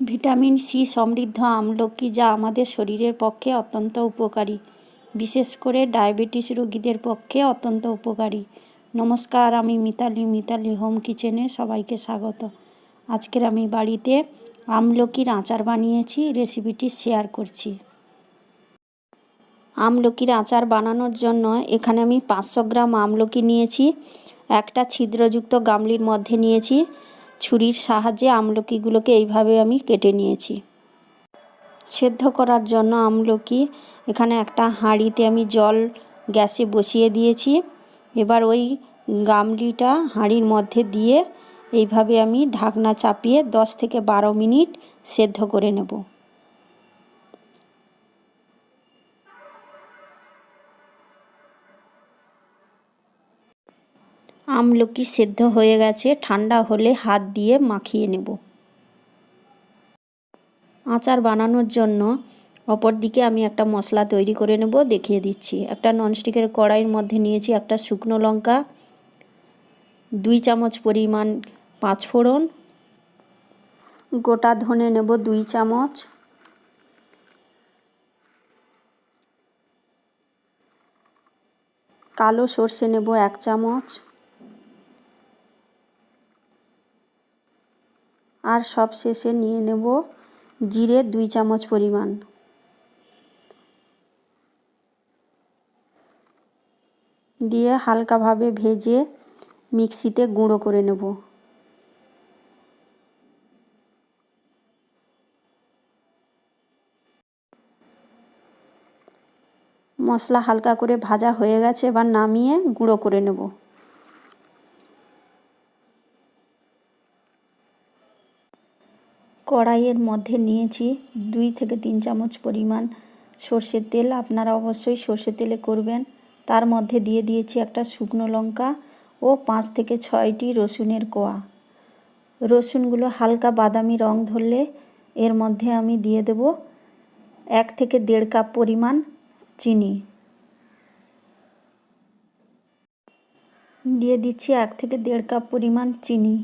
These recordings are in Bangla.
ভিটামিন সি সমৃদ্ধ আমলকি যা আমাদের শরীরের পক্ষে অত্যন্ত উপকারী? বিশেষ করে ডায়াবেটিস রোগীদের পক্ষে অত্যন্ত উপকারী। নমস্কার, আমি মিতালি মিতালি হোম কিচেনে সবাইকে স্বাগত। আজকের আমি বাড়িতে আমলকির আচার বানিয়েছি, রেসিপিটি শেয়ার করছি। আমলকির আচার বানানোর জন্য এখানে আমি পাঁচশো গ্রাম আমলকি নিয়েছি, একটা ছিদ্রযুক্ত গামলির মধ্যে নিয়েছি ছুরির সাহায্যে আমলকিগুলোকে এইভাবে আমি কেটে নিয়েছি। সেদ্ধ করার জন্য আমলকি, এখানে একটা হাঁড়িতে আমি জল গ্যাসে বসিয়ে দিয়েছি। এবার ওই গামলিটা হাঁড়ির মধ্যে দিয়ে এইভাবে আমি ঢাকনা চাপিয়ে দশ থেকে বারো মিনিট সেদ্ধ করে নেব। আমলকি সেদ্ধ হয়ে গেছে, ঠান্ডা হলে হাত দিয়ে মাখিয়ে নেব। আচার বানানোর জন্য অপর দিকে আমি একটা মশলা তৈরি করে নেব, দেখিয়ে দিচ্ছি। একটা ননস্টিকের কড়াইয়ের মধ্যে নিয়েছি একটা শুকনো লঙ্কা, দুই চামচ পরিমাণ পাঁচফোড়ন গোটা ধনে নেব দুই চামচ, কালো সর্ষে নেব এক চামচ আর সব শেষে নিয়ে নেব জিরে দুই চামচ পরিমাণ। দিয়ে হালকাভাবে ভেজে মিক্সিতে গুঁড়ো করে নেব। মশলা হালকা করে ভাজা হয়ে গেছে, এবার নামিয়ে গুঁড়ো করে নেব। কড়াইয়ের মধ্যে নিয়েছি দুই থেকে তিন চামচ পরিমাণ সর্ষের তেল। আপনারা অবশ্যই সর্ষের তেলে করবেন। তার মধ্যে দিয়ে দিয়েছি একটা শুকনো লঙ্কা ও পাঁচ থেকে ছয়টি রসুনের কোয়া। রসুনগুলো হালকা বাদামি রং ধরলে এর মধ্যে আমি দিয়ে দেব এক থেকে দেড় কাপ পরিমাণ চিনি। দিয়ে দিচ্ছি এক থেকে দেড় কাপ পরিমাণ চিনি।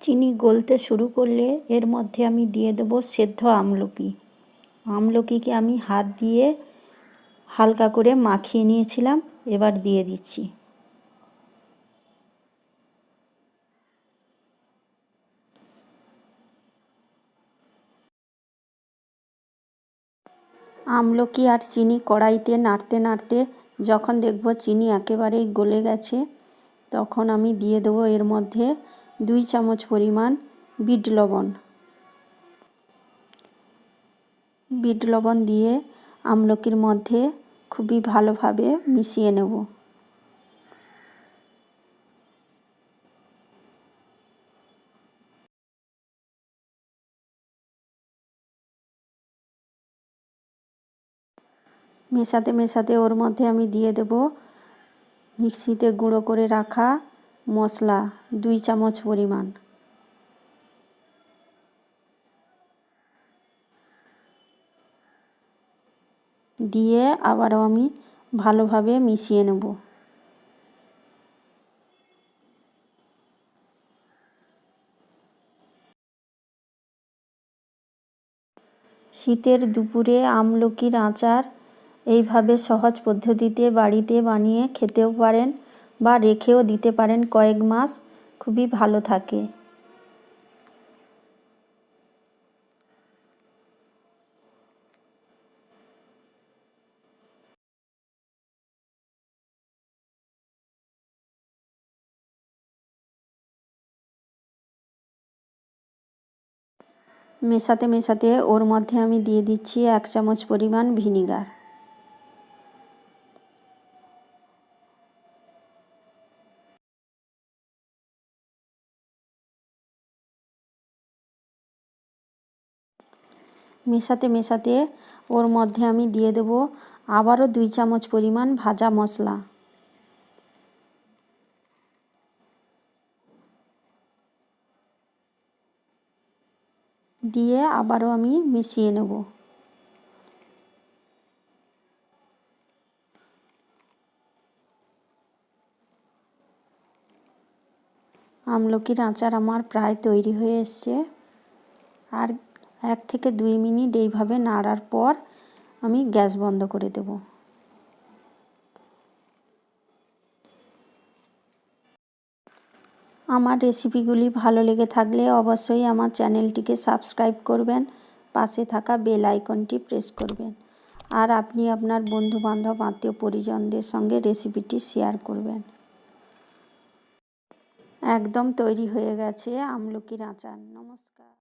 চিনি গলতে শুরু করলে এর মধ্যে আমি দিয়ে দেবো সেদ্ধ আমলকি। আমলকিকে আমি হাত দিয়ে হালকা করে মাখিয়ে নিয়েছিলাম, এবার দিয়ে দিচ্ছি। আমলকি আর চিনি কড়াইতে নাড়তে নাড়তে যখন দেখব চিনি একেবারেই গলে গেছে, তখন আমি দিয়ে দেবো এর মধ্যে দুই চামচ পরিমাণ বিট লবণ। বিট লবণ দিয়ে আমলকির মধ্যে খুবই ভালোভাবে মিশিয়ে নেব। মেশাতে মেশাতে ওর মধ্যে আমি দিয়ে দেব মিক্সিতে গুঁড়ো করে রাখা মশলা দুই চামচ পরিমাণ। দিয়ে আবারও আমি ভালোভাবে মিশিয়ে নেব। শীতের দুপুরে আমলকির আচার এইভাবে সহজ পদ্ধতিতে বাড়িতে বানিয়ে খেতেও পারেন। বা রেখেও দিতে পারেন কয়েক মাস, খুবই ভালো থাকে। মেশাতে মেশাতে ওর মধ্যে আমি দিয়ে দিচ্ছি এক চামচ পরিমাণ ভিনিগার। মেশাতে মেশাতে ওর মধ্যে আমি দিয়ে দেবো আবারও দুই চামচ পরিমাণ ভাজা মশলা। দিয়ে আবারও আমি মিশিয়ে নেব। আমলকির আচার আমার প্রায় তৈরি হয়ে এসছে। আর এক থেকে দুই মিনিট এইভাবে নাড়ার পর আমি গ্যাস বন্ধ করে দেব। আমার রেসিপিগুলি ভালো লেগে থাকলে অবশ্যই আমার চ্যানেলটিকে সাবস্ক্রাইব করবেন, পাশে থাকা বেল আইকনটি প্রেস করবেন, আর আপনি আপনার বন্ধু বান্ধব আত্মীয় পরিজনদের সঙ্গে রেসিপিটি শেয়ার করবেন। একদম তৈরি হয়ে গেছে আমলকির আচার। নমস্কার।